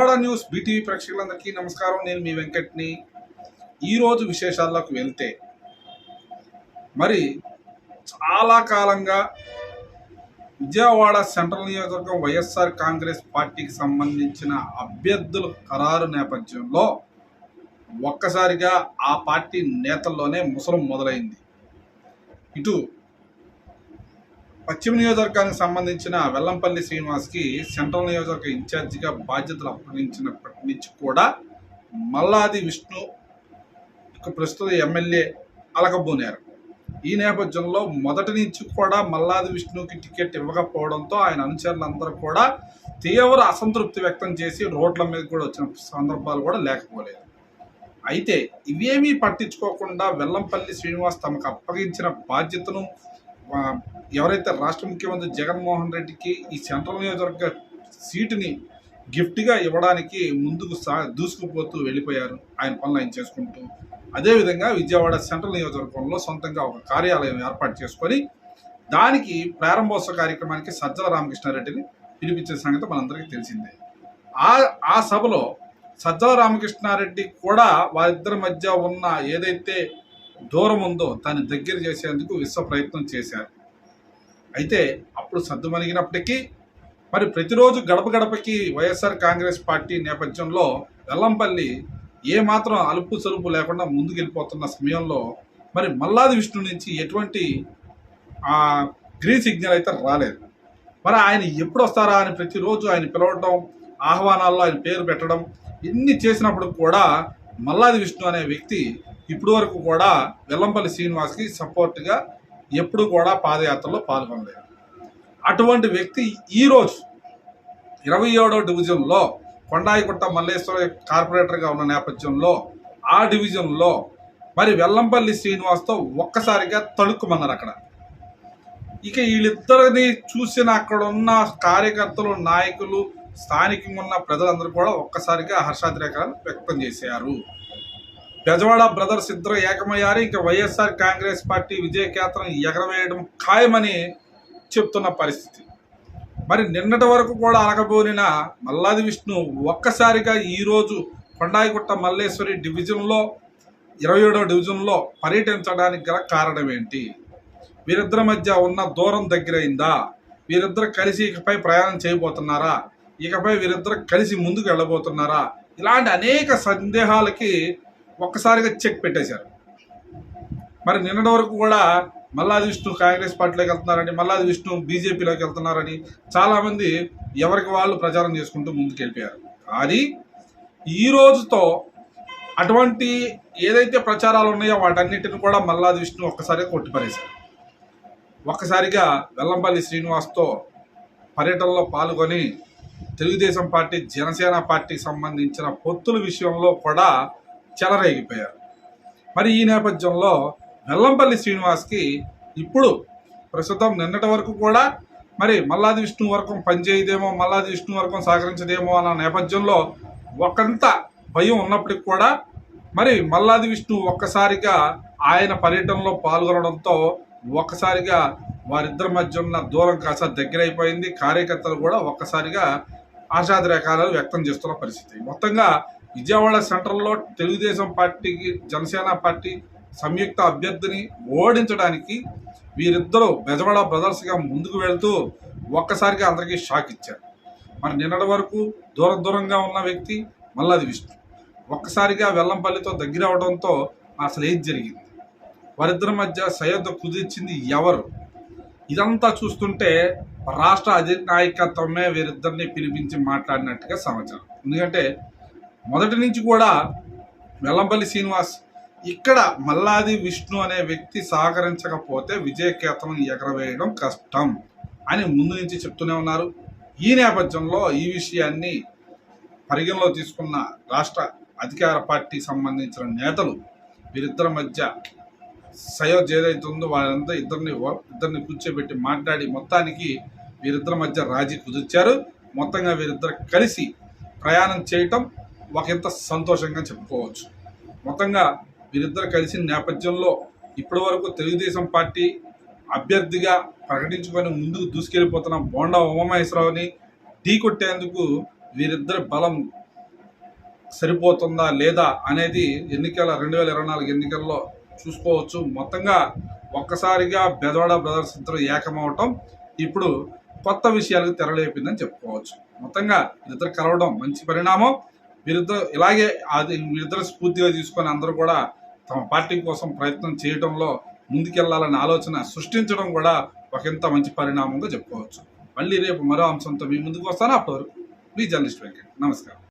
Bezawada news BTV ప్రేక్షకులందరికీ నమస్కారం. నేను మీ వెంకట్ని. ఈరోజు విశేషాల్లోకి వెళ్తే మరి చాలా కాలంగా విజయవాడ సెంట్రల్ నియోజకవర్గం వైఎస్ఆర్ కాంగ్రెస్ పార్టీకి సంబంధించిన అభ్యర్థుల ఖరారు నేపథ్యంలో ఒక్కసారిగా ఆ పార్టీ నేతల్లోనే ముసలం మొదలైంది. ఇటు పశ్చిమ నియోజకవర్గానికి సంబంధించిన వెల్లంపల్లి శ్రీనివాస్కి సెంట్రల్ నియోజకవర్గ ఇన్ఛార్జిగా బాధ్యతలు అప్పగించినప్పటి నుంచి కూడా మల్లాది విష్ణు ప్రస్తుత ఎమ్మెల్యే అలకబోనారు. ఈ నేపథ్యంలో మొదటి నుంచి కూడా మల్లాది విష్ణుకి టికెట్ ఇవ్వకపోవడంతో ఆయన అనుచరులందరూ కూడా తీవ్ర అసంతృప్తి వ్యక్తం చేసి రోడ్ల మీద కూడా వచ్చిన సందర్భాలు కూడా లేకపోలేదు. అయితే ఇవేమీ పట్టించుకోకుండా వెల్లంపల్లి శ్రీనివాస్ తమకు అప్పగించిన బాధ్యతను ఎవరైతే రాష్ట్ర ముఖ్యమంత్రి జగన్మోహన్ రెడ్డికి ఈ సెంట్రల్ నియోజకవర్గ సీటుని గిఫ్ట్గా ఇవ్వడానికి ముందుకు సా దూసుకుపోతూ వెళ్ళిపోయారు ఆయన పనులు ఆయన చేసుకుంటూ. అదేవిధంగా విజయవాడ సెంట్రల్ నియోజకవర్గంలో సొంతంగా ఒక కార్యాలయం ఏర్పాటు చేసుకొని దానికి ప్రారంభోత్సవ కార్యక్రమానికి సజ్జల రామకృష్ణారెడ్డిని పిలిపించిన సంగతి మనందరికీ తెలిసిందే. ఆ ఆ సభలో సజ్జల రామకృష్ణారెడ్డి కూడా వారిద్దరి మధ్య ఉన్న ఏదైతే దూరం ఉందో దాన్ని దగ్గర చేసేందుకు విశ్వ ప్రయత్నం చేశారు. అయితే అప్పుడు సర్దుమణిగినప్పటికీ మరి ప్రతిరోజు గడప గడపకి వైఎస్ఆర్ కాంగ్రెస్ పార్టీ నేపథ్యంలో వెల్లంపల్లి ఏ మాత్రం అలుపు సలుపు లేకుండా ముందుకెళ్ళిపోతున్న సమయంలో మరి మల్లాది విష్ణు నుంచి ఎటువంటి గ్రీన్ సిగ్నల్ అయితే రాలేదు. మరి ఆయన ఎప్పుడు వస్తారా అని ప్రతిరోజు ఆయన పిలవడం ఆహ్వానాల్లో ఆయన పేరు పెట్టడం ఇన్ని చేసినప్పుడు కూడా మల్లాది విష్ణు అనే వ్యక్తి ఇప్పుడు వరకు కూడా వెల్లంపల్లి శ్రీనివాస్కి సపోర్ట్గా ఎప్పుడు కూడా పాదయాత్రలో పాల్గొనలేదు. అటువంటి వ్యక్తి ఈరోజు ఇరవై ఏడో డివిజన్లో కొండాయిగుట్ట మల్లేశ్వర కార్పొరేటర్గా ఉన్న నేపథ్యంలో ఆ డివిజన్లో మరి వెల్లంపల్లి శ్రీనివాస్తో ఒక్కసారిగా తడుక్కుమన్నారు అక్కడ. ఇక వీళ్ళిద్దరిని చూసిన అక్కడ ఉన్న కార్యకర్తలు నాయకులు స్థానికంగా ఉన్న ప్రజలందరూ కూడా ఒక్కసారిగా హర్షాతిరేకాలు వ్యక్తం చేశారు. బెజవాడ బ్రదర్స్ ఇద్దరు ఏకమయ్యారు. ఇంకా వైఎస్ఆర్ కాంగ్రెస్ పార్టీ విజయకేతనం ఎగరవేయడం ఖాయమని చెప్తున్న పరిస్థితి. మరి నిన్నటి వరకు కూడా అలగబోనిన మల్లాది విష్ణు ఒక్కసారిగా ఈరోజు కొండాయిగుట్ట మల్లేశ్వరి డివిజన్లో ఇరవై ఏడో డివిజన్లో పర్యటించడానికి గల కారణం ఏంటి వీరిద్దరి మధ్య ఉన్న దూరం దగ్గరైందా? వీరిద్దరు కలిసి ఇకపై ప్రయాణం చేయబోతున్నారా? ఇకపై వీరిద్దరు కలిసి ముందుకు వెళ్ళబోతున్నారా? ఇలాంటి అనేక సందేహాలకి ఒక్కసారిగా చెక్ పెట్టేశారు. మరి నిన్నటి వరకు కూడా మల్లాది విష్ణు కాంగ్రెస్ పార్టీలోకి వెళ్తున్నారని మల్లాది విష్ణు బీజేపీలోకి వెళ్తున్నారని చాలామంది ఎవరికి వాళ్ళు ప్రచారం చేసుకుంటూ ముందుకు వెళ్ళిపోయారు కానీ ఈ రోజుతో అటువంటి ఏదైతే ప్రచారాలు ఉన్నాయో వాటన్నిటిని కూడా మల్లాది విష్ణు ఒక్కసారిగా కొట్టిపరేశారు ఒక్కసారిగా వెల్లంపల్లి శ్రీనివాస్తో పర్యటనలో పాల్గొని తెలుగుదేశం పార్టీ జనసేన పార్టీకి సంబంధించిన పొత్తుల విషయంలో కూడా చెలరేగిపోయారు. మరి ఈ నేపథ్యంలో వెల్లంపల్లి శ్రీనివాస్కి ఇప్పుడు ప్రస్తుతం నిన్నటి వరకు కూడా మరి మల్లాది విష్ణు వర్గం పనిచేయదేమో మల్లాది విష్ణు వర్గం సహకరించదేమో అన్న నేపథ్యంలో ఒకంత భయం ఉన్నప్పటికి కూడా మరి మల్లాది విష్ణు ఒక్కసారిగా ఆయన పర్యటనలో పాల్గొనడంతో ఒక్కసారిగా వారిద్దరి మధ్య ఉన్న దూరం కాస్త దగ్గరైపోయింది. కార్యకర్తలు కూడా ఒక్కసారిగా ఆశాదిరేకాలు వ్యక్తం చేస్తున్న పరిస్థితి. మొత్తంగా విజయవాడ సెంట్రల్లో తెలుగుదేశం పార్టీకి జనసేన పార్టీ సంయుక్త అభ్యర్థిని ఓడించడానికి వీరిద్దరూ బెజవాడ బ్రదర్స్గా ముందుకు వెళ్తూ ఒక్కసారిగా అందరికీ షాక్ ఇచ్చారు. మరి నిన్నటి వరకు దూర దూరంగా ఉన్న వ్యక్తి మల్లాది విష్ణు. ఒక్కసారిగా వెల్లంపల్లితో దగ్గర అవడంతో అసలు ఏం జరిగింది? వారిద్దరి మధ్య సయోధ కుదిర్చింది ఎవరు? ఇదంతా చూస్తుంటే రాష్ట్ర అధినాయకత్వమే వీరిద్దరిని పిలిపించి మాట్లాడినట్టుగా సమాచారం. ఎందుకంటే మొదటి నుంచి కూడా వెల్లంపల్లి శ్రీనివాస్ ఇక్కడ మల్లాది విష్ణు అనే వ్యక్తి సహకరించకపోతే విజయకేతనం ఎగరవేయడం కష్టం అని ముందు నుంచి చెప్తూనే ఉన్నారు. ఈ నేపథ్యంలో ఈ విషయాన్ని పరిగణలో తీసుకున్న రాష్ట్ర అధికార పార్టీ సంబంధించిన నేతలు వీరిద్దరి మధ్య సయోజ్ ఏదైతే ఉందో వాళ్ళంతా ఇద్దరిని ఇద్దరిని కూర్చోబెట్టి మాట్లాడి మొత్తానికి వీరిద్దరి మధ్య రాజీ కుదిర్చారు. మొత్తంగా వీరిద్దరు కలిసి ప్రయాణం చేయటం ఒకంత సంతోషంగా చెప్పుకోవచ్చు. మొత్తంగా వీరిద్దరు కలిసిన నేపథ్యంలో ఇప్పటి వరకు తెలుగుదేశం పార్టీ అభ్యర్థిగా ప్రకటించుకొని ముందుకు దూసుకెళ్ళిపోతున్న బోండా ఉమామహేశ్వరరావుని ఢీ కొట్టేందుకు వీరిద్దరి బలం సరిపోతుందా లేదా అనేది ఎన్నికల రెండు వేల ఇరవై నాలుగు ఎన్నికల్లో చూసుకోవచ్చు. మొత్తంగా ఒక్కసారిగా బెదవాడ బ్రదర్స్ ఇద్దరు ఏకమవటం ఇప్పుడు కొత్త విషయాలకు తెరలేపిందని చెప్పుకోవచ్చు. మొత్తంగా ఇద్దరు కలవడం మంచి పరిణామం. వీరిద్దరు ఇలాగే అది వీరిద్దరు స్ఫూర్తిగా తీసుకొని అందరూ కూడా తమ పార్టీ కోసం ప్రయత్నం చేయడంలో ముందుకెళ్ళాలనే ఆలోచన సృష్టించడం కూడా ఒక ఇంత మంచి పరిణామంగా చెప్పుకోవచ్చు. మళ్ళీ రేపు మరో అంశంతో మీ ముందుకు వస్తాను. అప్పటి వరకు మీ జర్నలిస్ట్ వెంకట్. నమస్కారం.